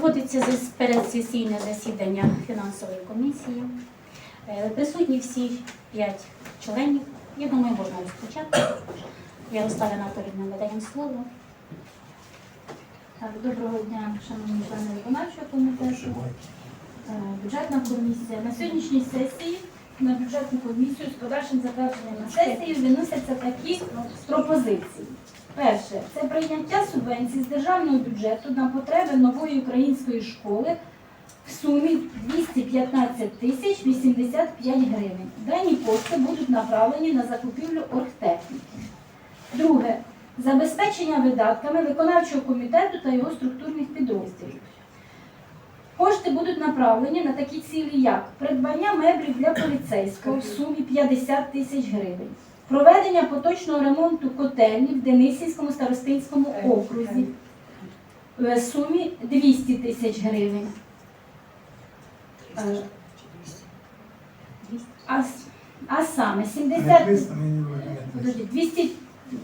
Проводиться передсесійне засідання фінансової комісії. Е, Присутні всі п'ять членів. Я думаю, можна розпочати. Ярослава Анатолійовна, надаємо слово. Доброго дня, шановні члени виконавчого комітету, е, бюджетна комісія. На сьогоднішній сесії на бюджетну комісію з подальшим затвердженням на сесії виносяться такі пропозиції. Перше це прийняття субвенцій з державного бюджету на потреби нової української школи в сумі 215 тисяч 85 гривень. Дані кошти будуть направлені на закупівлю оргтехніки. Друге забезпечення видатками виконавчого комітету та його структурних підрозділів. Кошти будуть направлені на такі цілі, як придбання меблів для поліцейського в сумі 50 тисяч гривень, проведення поточного ремонту котельні в Денисівському старостинському окрузі в сумі 200 тисяч гривень. Е, А, а саме 70 200,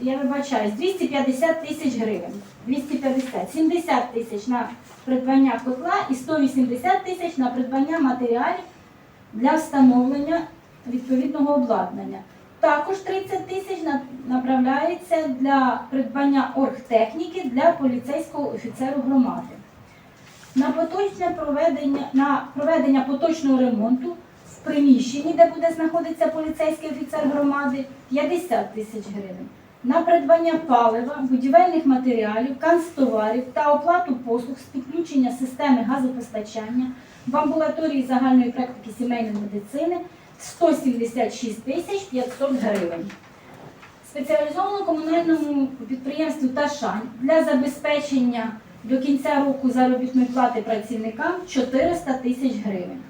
я вибачаюсь, 250 тисяч гривень. 250, 70 тисяч на придбання котла і 180 тисяч на придбання матеріалів для встановлення відповідного обладнання. Також 30 тисяч направляється для придбання оргтехніки для поліцейського офіцеру громади. На поточне проведення, на проведення поточного ремонту в приміщенні, де буде знаходитися поліцейський офіцер громади, 50 тисяч гривень. На придбання палива, будівельних матеріалів, канцтоварів та оплату послуг з підключення системи газопостачання в амбулаторії загальної практики сімейної медицини 176 тисяч 500 гривень. Спеціалізованому комунальному підприємству Ташань для забезпечення до кінця року заробітної плати працівникам 400 тисяч гривень.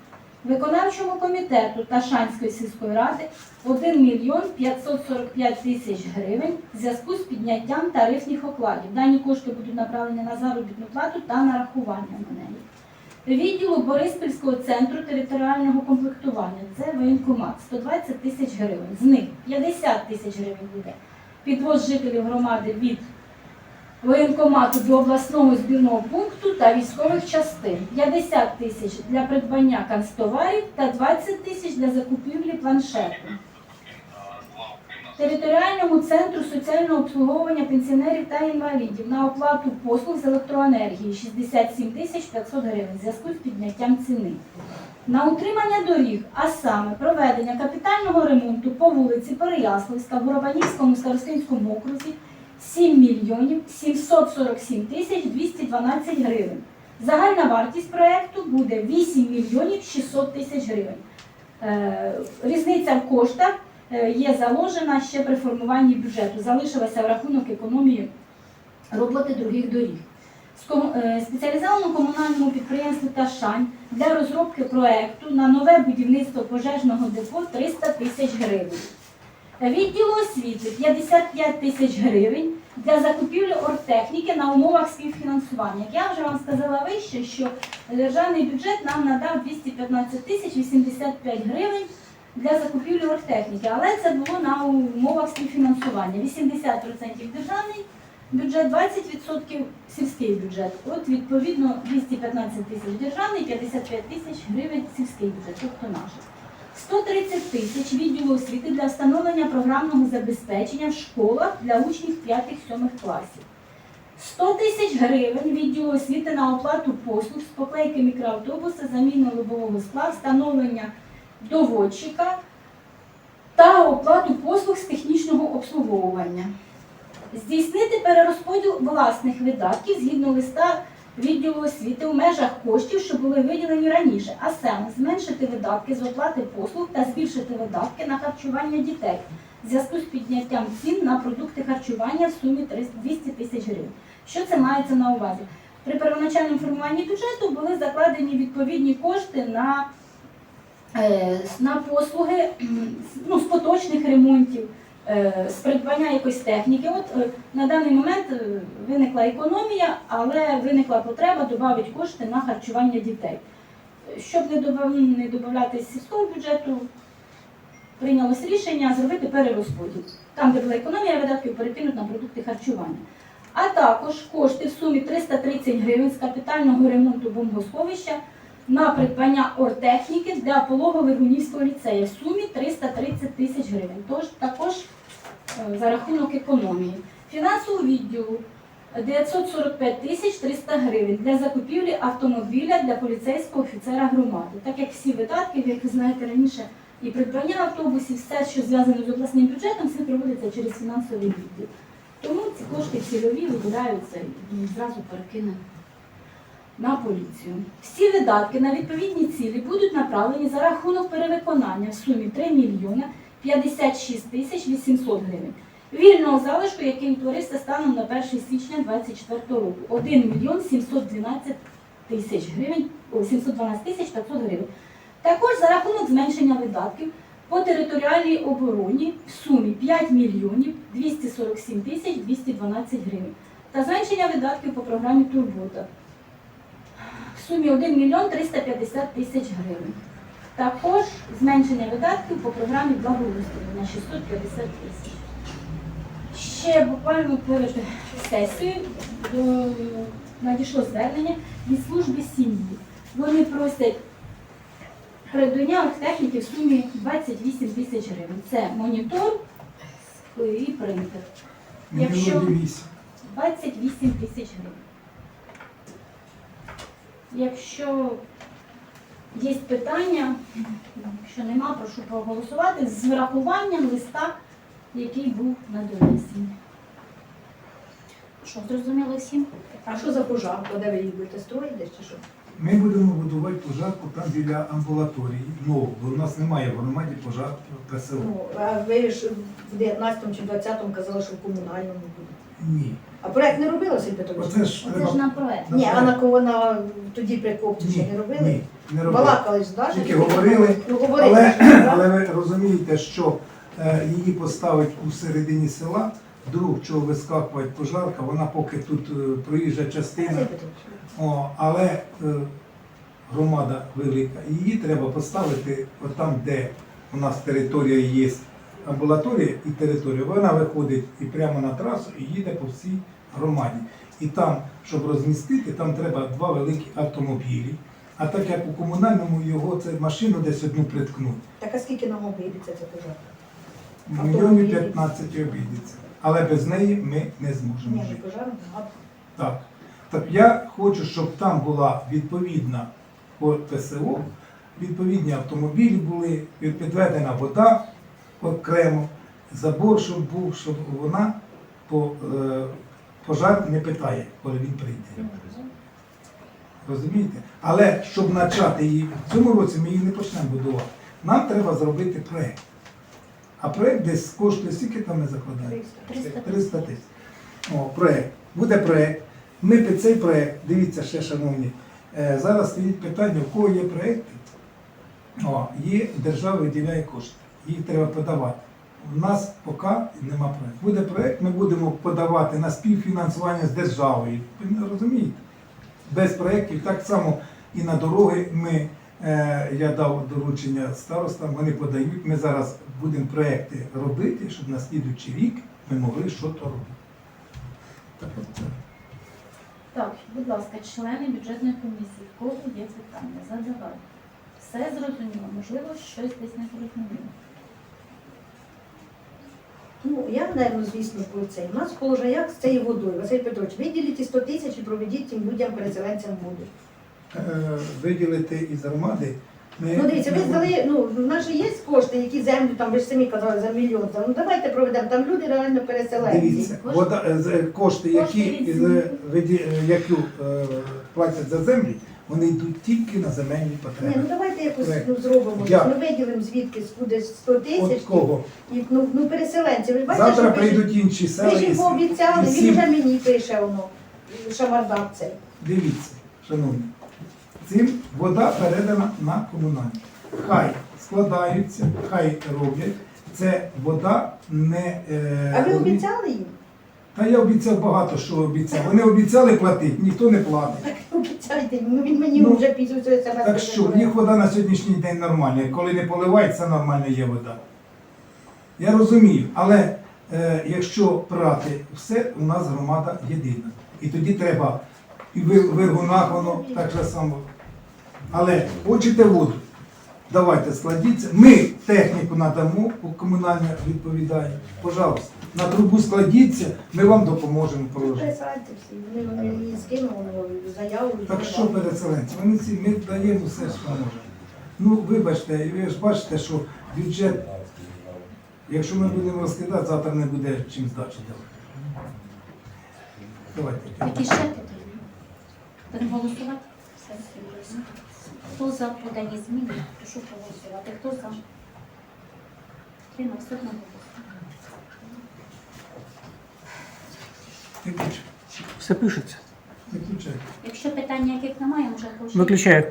Виконавчому комітету Ташанської сільської ради 1 мільйон 545 тисяч гривень в зв'язку з підняттям тарифних окладів. Дані кошти будуть направлені на заробітну плату та нарахування на неї. Відділу Бориспільського центру територіального комплектування це воєнкомат 120 тисяч гривень. З них 50 тисяч гривень буде підвоз жителів громади від воєнкомату до обласного збірного пункту та військових частин. 50 тисяч для придбання канцтоварів та 20 тисяч для закупівлі планшету. Територіальному центру соціального обслуговування пенсіонерів та інвалідів на оплату послуг з електроенергії 67 тисяч 500 гривень в зв'язку з підняттям ціни. На утримання доріг, а саме проведення капітального ремонту по вулиці Переяславська в Горобанівському старостинському окрузі 7 мільйонів 747 тисяч 212 гривень. Загальна вартість проекту буде 8 мільйонів 600 тисяч гривень. Е, Різниця в коштах є заложена ще при формуванні бюджету. Залишилася в рахунок економії роботи других доріг. Е, Спеціалізованому комунальному підприємству Ташань для розробки проекту на нове будівництво пожежного депо 300 тисяч гривень. Відділу освіти 55 тисяч гривень для закупівлі оргтехніки на умовах співфінансування. Як я вже вам сказала вище, що державний бюджет нам надав 215 тисяч 85 гривень для закупівлі оргтехніки, але це було на умовах співфінансування. 80% державний бюджет, 20% сільський бюджет. От відповідно 215 тисяч державний, 55 тисяч гривень сільський бюджет, тобто наш. 130 тисяч відділу освіти для встановлення програмного забезпечення в школах для учнів 5-7 класів. 100 тисяч гривень відділу освіти на оплату послуг з поклейки мікроавтобуса, заміну лобового скла, встановлення доводчика та оплату послуг з технічного обслуговування. Здійснити перерозподіл власних видатків згідно листа відділу освіти у межах коштів, що були виділені раніше, а саме зменшити видатки з оплати послуг та збільшити видатки на харчування дітей в зв'язку з підняттям цін на продукти харчування в сумі 300 200 тисяч гривень. Що це мається на увазі? При первоначальному формуванні бюджету були закладені відповідні кошти на, на послуги ну, з поточних ремонтів, е, з придбання якоїсь техніки. От е, на даний момент е, виникла економія, але виникла потреба додати кошти на харчування дітей. Щоб не додати з сільського бюджету, прийнялось рішення зробити перерозподіл. Там, де була економія видатків, перекинути на продукти харчування. а також кошти в сумі 330 гривень з капітального ремонту бомбосховища на придбання оргтехніки для пологових Гунівського ліцею в сумі 330 тисяч гривень. Тож також е, за рахунок економії. Фінансового відділу 945 тисяч 300 гривень для закупівлі автомобіля для поліцейського офіцера громади. Так як всі видатки, як ви знаєте раніше, і придбання автобусів, все, що зв'язано з обласним бюджетом, все проводиться через фінансовий відділ. Тому ці кошти цільові виділяються і зразу перекинемо на поліцію. Всі видатки на відповідні цілі будуть направлені за рахунок перевиконання в сумі 3 мільйона 56 тисяч 800 гривень. Вільного залишку, який утворився станом на 1 січня 2024 року. 1 мільйон 712 тисяч гривень, 712 тисяч 500 гривень. Також за рахунок зменшення видатків по територіальній обороні в сумі 5 мільйонів 247 тисяч 212 гривень та зменшення видатків по програмі Турбота в сумі 1 мільйон 350 тисяч гривень. Також зменшення видатків по програмі благоустрою на 650 тисяч. Ще буквально перед сесією надійшло звернення від служби сім'ї. Вони просять придбання техніки в сумі 28 тисяч гривень. Це монітор і принтер. Якщо- 28 тисяч гривень. Якщо є питання, якщо нема, прошу проголосувати з врахуванням листа, який був на донесенні. Що, зрозуміло всім? А що за пожарка? Де ви її будете строїти чи що? Ми будемо будувати пожарку там біля амбулаторії. Ну, бо в нас немає в громаді пожарки ПСО. Ну, а ви ж в 19 чи 20-му казали, що в комунальному буде. Ні. А проект не робила Сергій Петрович? Оце ж Оце ж на проект. Ні, а на кого на тоді при копці ще не робили? ні, не робили. Балакали ж, да? що Тільки говорили, Ну, говорили. Але, да? але ви розумієте, що е, її поставить у середині села, вдруг чого вискакує пожарка, вона поки тут е, проїжджа частина, Петрович, О, але е, громада велика. Її треба поставити от там, де у нас територія є, амбулаторія і територія. Вона виходить і прямо на трасу і їде по всій громаді. І там, щоб розмістити, там треба два великі автомобілі. А так як у комунальному його це машину десь одну приткнуть. Так а скільки нам обійдеться ця пожарка? Мільйонів 15 обійдеться. Але без неї ми не зможемо Ні, не жити. пожарка, Так. Так я хочу, щоб там була відповідна по ПСО, відповідні автомобілі були, підведена вода окремо, забор, щоб був, щоб вона по е, пожар не питає, коли він прийде. Розумієте? Але щоб почати її в цьому році ми її не почнемо будувати. Нам треба зробити проєкт. А проєкт десь коштує, скільки там ми закладаємо? 300 300 тисяч. О, проєкт. Буде проєкт. Ми під цей проєкт, дивіться ще, шановні, е, зараз стоїть питання, у кого є проєкти, О, є, держава виділяє кошти. Їх треба подавати. У нас поки нема проєкту. Буде проєкт, ми будемо подавати на співфінансування з державою. Ви розумієте? Без проєктів так само і на дороги ми. е, Я дав доручення старостам, вони подають. Ми зараз будемо проекти робити, щоб на слідуючий рік ми могли щось робити. Так. Так, будь ласка, члени бюджетної комісії, в кого є питання, задавайте. Все зрозуміло, можливо, щось десь не зрозуміло. Я, мабуть, звісно, про це. У нас положення як з цією водою. Василь Петрович, виділіть ті 100 тисяч і проведіть цим людям, переселенцям воду. Е, Виділити із громади. ми- Ну, дивіться, ви здали, ну, в нас же є кошти, які землю, там ви ж самі казали, за мільйон. Там, ну, давайте проведемо, там люди реально переселенці. Дивіться, вода, е, з- кошти, які, Кошти землі. е, виді- е, які е, платять за землі, вони йдуть тільки на земельні Ні, ну давайте якось ну, зробимо. Як? Ми виділимо звідки кудись 100 От тисяч. кого? І, ну, ну, переселенці. Ви ж бачите, Завтра що ви ж- прийдуть інші села. ви ж їм і- пообіцяли, і він вже мені пише воно, шамардак цей. Дивіться, шановні, цим вода передана на комунальні. Хай складаються, хай роблять. Це вода не. е, А ви обіцяли їм? Та я обіцяв багато що обіцяв. Вони обіцяли платити, ніхто не платить. Так обіцяйте, ну він мені Ну, вже себе Так що, в них вода на сьогоднішній день нормальна. Коли не поливається, нормальна є вода. Я розумію, але е, якщо прати все, у нас громада єдина. І тоді треба і Виргунах воно так же само. Але хочете воду, давайте складіться. Ми техніку надамо, комунальне відповідає. Пожалуйста, на трубу складіться, ми вам допоможемо положити. Переселенці всі, вони вони її скинули заяву. Так що переселенці? Ми, ці, ми даємо все, що можемо. Ну, вибачте, ви ж бачите, що бюджет, якщо ми будемо розкидати, завтра не буде чим здачі давати. Давайте. Які ще питання? Будемо голосувати? Все, всі. Хто за подані зміни, прошу проголосувати. Хто за? Тримав, все одно пише. Все пишеться. Виключай. Якщо питань яких немає, може хочу. Виключаю.